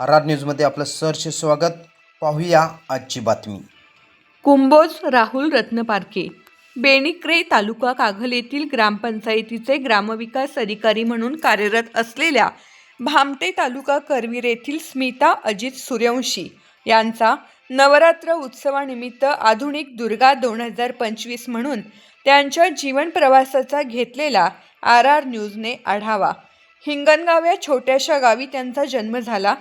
R R न्यूजमध्ये आपलं सहर्ष स्वागत. पाहूया आजची बातमी. कुंभोज राहुल रत्नपारखे बेणिक्रे तालुका कागल येथील ग्रामपंचायतीचे ग्रामविकास अधिकारी म्हणून कार्यरत असलेल्या भामटे तालुका करवीर येथील स्मिता अजित सूर्यवंशी यांचा नवरात्र उत्सवानिमित्त आधुनिक दुर्गा दोन हजार पंचवीस म्हणून त्यांच्या जीवन प्रवासाचा घेतलेला आर आर न्यूजने आढावा. हिंगणगाव या छोट्याशा गावी त्यांचा जन्म झाला.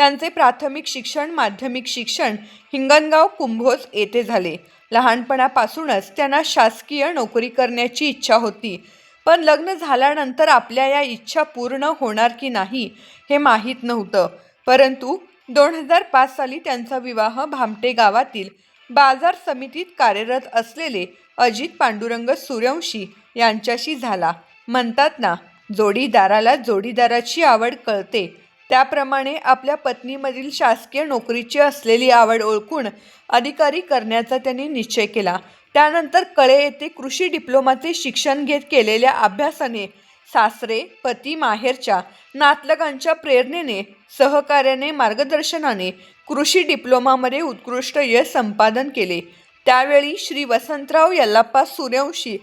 त्यांचे प्राथमिक शिक्षण माध्यमिक शिक्षण हिंगणगाव कुंभोज येथे झाले. लहानपणापासूनच त्यांना शासकीय नोकरी करण्याची इच्छा होती. पण लग्न झाल्यानंतर आपल्या या इच्छा पूर्ण होणार की नाही हे माहीत नव्हतं. परंतु दोन हजार पाच साली त्यांचा विवाह भामटे गावातील बाजार समितीत कार्यरत असलेले अजित पांडुरंग सूर्यवंशी यांच्याशी झाला. म्हणतात ना जोडीदाराला जोडीदाराची आवड कळते. त्याप्रमाणे आपल्या पत्नीमधील शासकीय नोकरीची असलेली आवड ओळखून अधिकारी करण्याचा त्यांनी निश्चय केला. त्यानंतर कळे येथे कृषी डिप्लोमाचे शिक्षण घेत केलेल्या अभ्यासाने सासरे पती माहेरच्या नातलगांच्या प्रेरणेने सहकार्याने मार्गदर्शनाने कृषी डिप्लोमामध्ये उत्कृष्ट यश संपादन केले. त्यावेळी श्री वसंतराव यल्लाप्पा सूर्यवंशी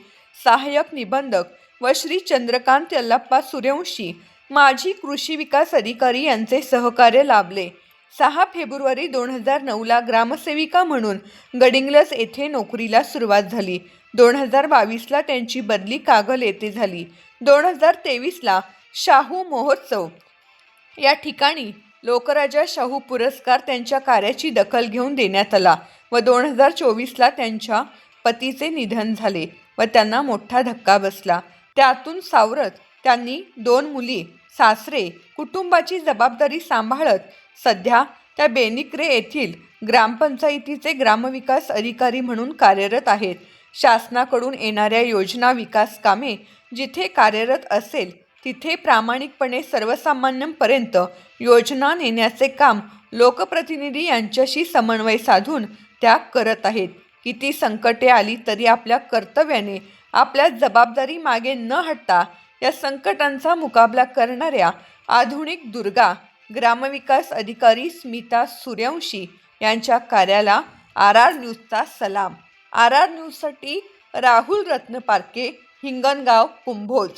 सहाय्यक निबंधक व श्री चंद्रकांत यल्लाप्पा सूर्यवंशी माजी कृषी विकास अधिकारी यांचे सहकार्य लाभले. सहा फेब्रुवारी दोन हजार नऊला ग्रामसेविका म्हणून गडिंग्लस येथे नोकरीला सुरुवात झाली. दोन हजार बावीसला त्यांची बदली कागल येथे झाली. दोन हजार तेवीसला शाहू महोत्सव. या ठिकाणी लोकराजा शाहू पुरस्कार त्यांच्या कार्याची दखल घेऊन देण्यात आला व दोन हजार चोवीसला त्यांच्या पतीचे निधन झाले व त्यांना मोठा धक्का बसला. त्यातून सावरत त्यांनी दोन मुली सासरे कुटुंबाची जबाबदारी सांभाळत सध्या त्या बेनिक्रे येथील ग्रामपंचायतीचे ग्रामविकास अधिकारी म्हणून कार्यरत आहेत. शासनाकडून येणाऱ्या योजना विकास कामे जिथे कार्यरत असेल तिथे प्रामाणिकपणे सर्वसामान्यांपर्यंत योजना नेण्याचे काम लोकप्रतिनिधी यांच्याशी समन्वय साधून त्या करत आहेत. किती संकटे आली तरी आपल्या कर्तव्याने आपल्या जबाबदारी मागे न हटता या संकटांचा मुकाबला करणाऱ्या आधुनिक दुर्गा ग्रामविकास अधिकारी स्मिता सूर्यवंशी यांच्या कार्याला आर आर न्यूजचा सलाम. आर आर न्यूजसाठी राहुल रत्नपारके हिंगणगाव कुंभोज.